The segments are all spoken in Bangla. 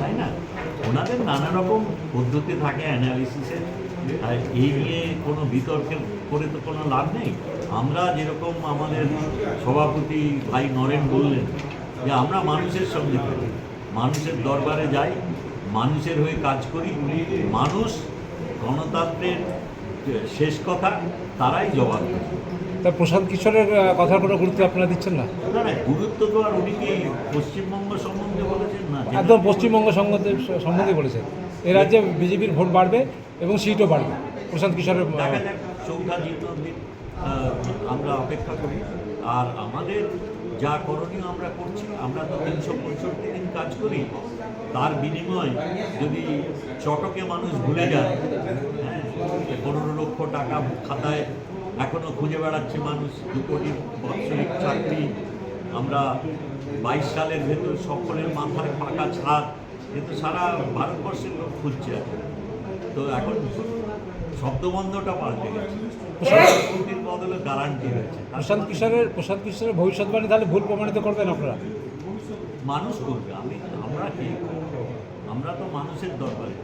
তাই না ওনাদের নানা রকম পদ্ধতি থাকে অ্যানালিসিসের আর এই নিয়ে কোনো বিতর্কে করে তো কোনো লাভ নেই। আমরা যেরকম আমাদের সভাপতি ভাই নরেন বললেন যে, আমরা মানুষের সঙ্গে থাকি। মানুষের দরবারে যাই, মানুষের হয়ে কাজ করি। মানুষ গণতন্ত্রের শেষ কথা, তারাই জবাব দেয়। তা প্রশান্ত কিশোরের কথার কোনো গুরুত্ব আপনারা দিচ্ছেন না? গুরুত্ব তো আর উনি কি পশ্চিমবঙ্গ সম্বন্ধে বলেছেন? না একদম পশ্চিমবঙ্গ সম্বন্ধে সম্বন্ধে বলেছেন। এ রাজ্যে বিজেপির ভোট বাড়বে এবং সিটও বাড়বে। প্রশান্ত কিশোরের চৌঠা আমরা অপেক্ষা করি। আর আমাদের যা করণীয় আমরা করছি আমরা তো তিনশো পঁয়ষট্টি দিন কাজ করি তার বিনিময় যদি চটকে মানুষ ভুলে যায় হ্যাঁ পনেরো লক্ষ টাকা খাতায় এখনও খুঁজে বেড়াচ্ছে মানুষ। দু কোটি বাৎসরিক চাকরি। আমরা বাইশ সালের ভেতর সকলের মাথায় পাকা ছাদ। কিন্তু সারা ভারতবর্ষের লোক খুঁজছে তো এখন শব্দবন্ধটা পাল্টে গেছে। বদলে গ্যারান্টি হয়েছে। প্রশান্ত কিশোরের প্রশান্ত কিশোরের ভবিষ্যৎবাণী তাহলে ভুল প্রমাণিত করবেন আপনারা? মানুষ করবে। আমি আমরা কি আমরা তো মানুষের দরকারে।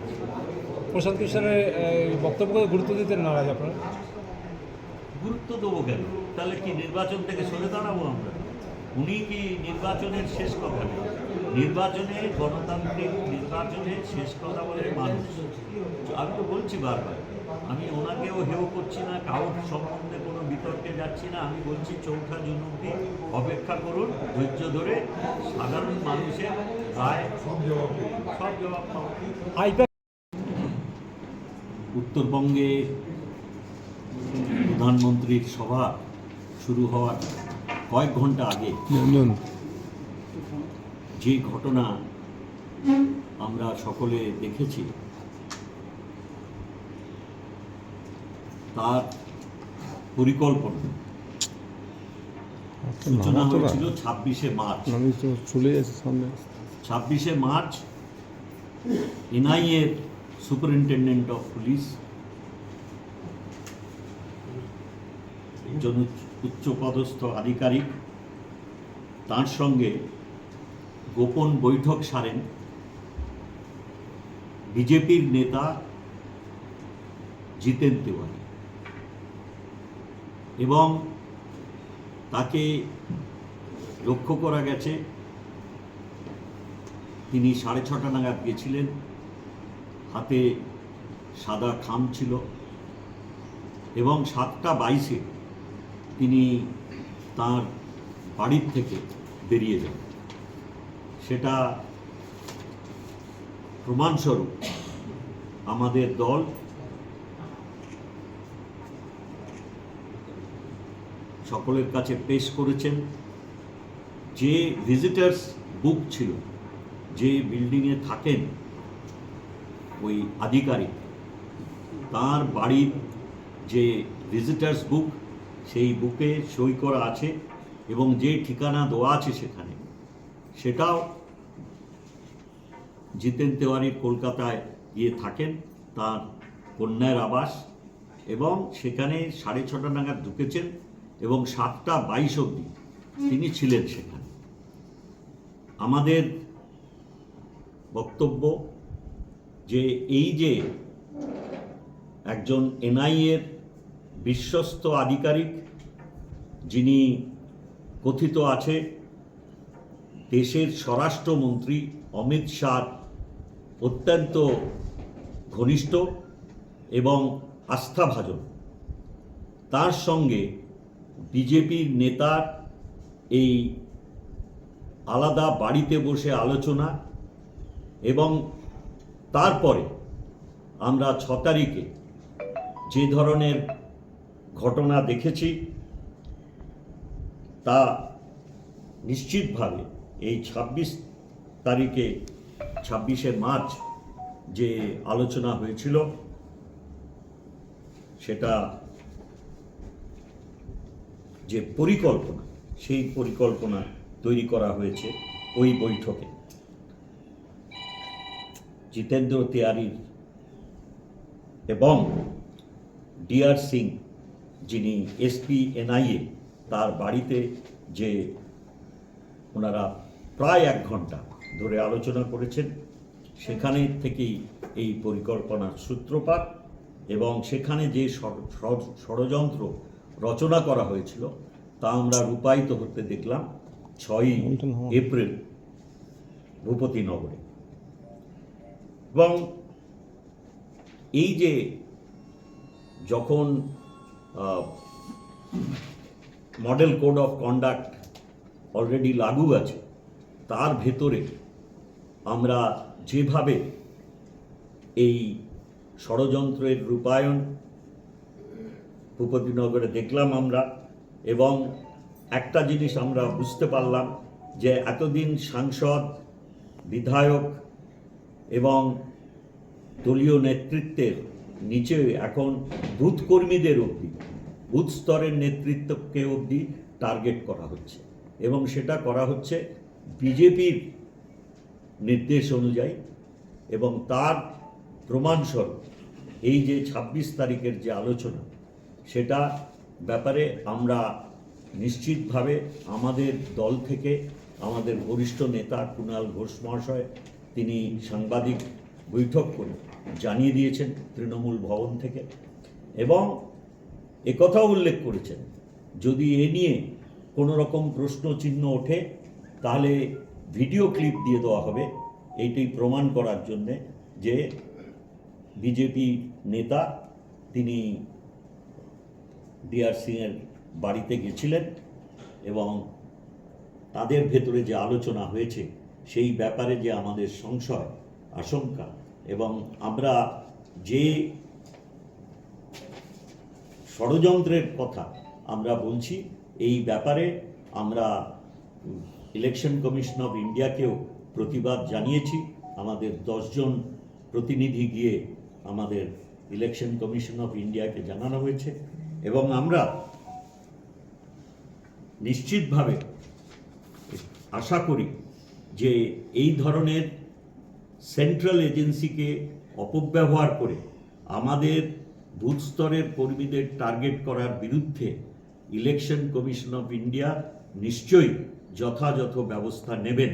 প্রশান্ত কিশোরের বক্তব্যকে গুরুত্ব দিতেন নারাজ আপনারা? গুরুত্ব দেবো কেন? তাহলে কি নির্বাচন থেকে সরে দাঁড়াবো আমরা? উনি কি নির্বাচনের শেষ কথা নির্বাচনে গণতান্ত্রিক নির্বাচনের শেষ কথা বলে মানুষ। আমি তো বলছি বারবার, আমি ওনাকেও হেও করছি না কারোর সম্বন্ধে কোনো বিতর্কে যাচ্ছি না। আমি বলছি চৌঠা জুন অব্দি অপেক্ষা করুন, ধৈর্য ধরে সাধারণ মানুষের রায় সব জবাব সব জবাব উত্তরবঙ্গে প্রধানমন্ত্রীর সভা শুরু হওয়ার কয়েক ঘণ্টা আগে যে ঘটনা আমরা সকলে দেখেছি তার পরিকল্পনা সূচনা হয়েছিল ছাব্বিশে মার্চ। চলে সামনে। ছাব্বিশে মার্চ এনআইএর সুপারিনটেন্ডেন্ট অফ পুলিশ একজন উচ্চ- উচ্চপদস্থ আধিকারিক তার সঙ্গে গোপন বৈঠক সারেন। বিজেপির নেতা জিতেন তিওয়ারি। এবং তাকে লক্ষ্য করা গেছে, তিনি সাড়ে ছটা নাগাদ গেছিলেন। হাতে সাদা খাম ছিল এবং সাতটা বাইশে তিনি তার বাড়ির থেকে বেরিয়ে যান। সেটা প্রমাণস্বরূপ আমাদের দল সকলের কাছে পেশ করেছেন। যে ভিজিটার্স বুক ছিল, যে বিল্ডিংয়ে থাকেন ওই আধিকারিক, তার বাড়ির যে ভিজিটার্স বুক সেই বুকে সই করা আছে এবং যে ঠিকানা দেওয়া আছে সেখানে, সেটাও জিতেন তেওয়ারি কলকাতায় গিয়ে থাকেন তার কন্যার আবাস এবং সেখানে সাড়ে ছটা নাগাদ ঢুকেছেন এবং সাতটা বাইশ অবধি তিনি ছিলেন সেখানে। আমাদের বক্তব্য যে এই যে একজন এনআইএর বিশ্বস্ত আধিকারিক যিনি কথিত আছে, দেশের স্বরাষ্ট্রমন্ত্রী অমিত শাহ অত্যন্ত ঘনিষ্ঠ এবং আস্থাভাজন। তার সঙ্গে বিজেপির নেতার এই আলাদা বাড়িতে বসে আলোচনা এবং তারপরে আমরা ছ তারিখে যে ধরনের ঘটনা দেখেছি, তা নিশ্চিতভাবে এই ছাব্বিশ তারিখে, ছাব্বিশে মার্চ যে আলোচনা হয়েছিল, সেটা যে পরিকল্পনা, সেই পরিকল্পনা তৈরি করা হয়েছে ওই বৈঠকে। জিতেন্দ্র তিওয়ারির এবং ডিআর সিং যিনি এসপি এনআইএ তার বাড়িতে যে ওনারা প্রায় এক ঘণ্টা ধরে আলোচনা করেছেন সেখানে থেকেই এই পরিকল্পনার সূত্রপাত এবং সেখানে যে ষড়- ষড়- ষড়যন্ত্র রচনা করা হয়েছিল তা আমরা রূপায়িত হতে দেখলাম ছয়ই এপ্রিল ভূপতিনগরে এবং এই যে যখন model code of conduct already লাগু আছে, তার ভেতরে আমরা যেভাবে এই ষড়যন্ত্রের রূপায়ণ ভূপতিনগরে দেখলাম আমরা এবং একটা জিনিস আমরা বুঝতে পারলাম যে এতদিন সাংসদ, বিধায়ক এবং দলীয় নেতৃত্বের নিচে এখন বুথ কর্মীদের অবধি, বুথ স্তরের নেতৃত্বকে অবধি টার্গেট করা হচ্ছে এবং সেটা করা হচ্ছে বিজেপির নির্দেশ অনুযায়ী এবং তার প্রমাণস্বরূপ এই যে ছাব্বিশ তারিখের যে আলোচনা, সেটা ব্যাপারে আমরা নিশ্চিতভাবে আমাদের দল থেকে আমাদের বরিষ্ঠ নেতা কুণাল ঘোষ মহাশয়, তিনি সাংবাদিক বৈঠক করে জানিয়ে দিয়েছেন তৃণমূল ভবন থেকে এবং একথাও উল্লেখ করেছেন, যদি এ নিয়ে কোনো রকম প্রশ্ন চিহ্ন ওঠে, তাহলে ভিডিও ক্লিপ দিয়ে দেওয়া হবে। এইটাই প্রমাণ করার জন্যে যে বিজেপি নেতা তিনি ডিআর সিংয়ের বাড়িতে গেছিলেন এবং তাদের ভেতরে যে আলোচনা হয়েছে, সেই ব্যাপারে যে আমাদের সংশয়, আশঙ্কা এবং আমরা যে ষড়যন্ত্রের কথা আমরা বলছি, এই ব্যাপারে আমরা ইলেকশন কমিশন অফ ইন্ডিয়াকেও প্রতিবাদ জানিয়েছি। আমাদের দশজন প্রতিনিধি গিয়ে আমাদের ইলেকশন কমিশন অফ ইন্ডিয়াকে জানানো হয়েছে এবং আমরা নিশ্চিতভাবে আশা করি যে এই ধরনের সেন্ট্রাল এজেন্সিকে অপব্যবহার করে আমাদের বুথ স্তরের কর্মীদের টার্গেট করার বিরুদ্ধে ইলেকশন কমিশন অফ ইন্ডিয়া নিশ্চয়ই যথাযথ ব্যবস্থা নেবেন।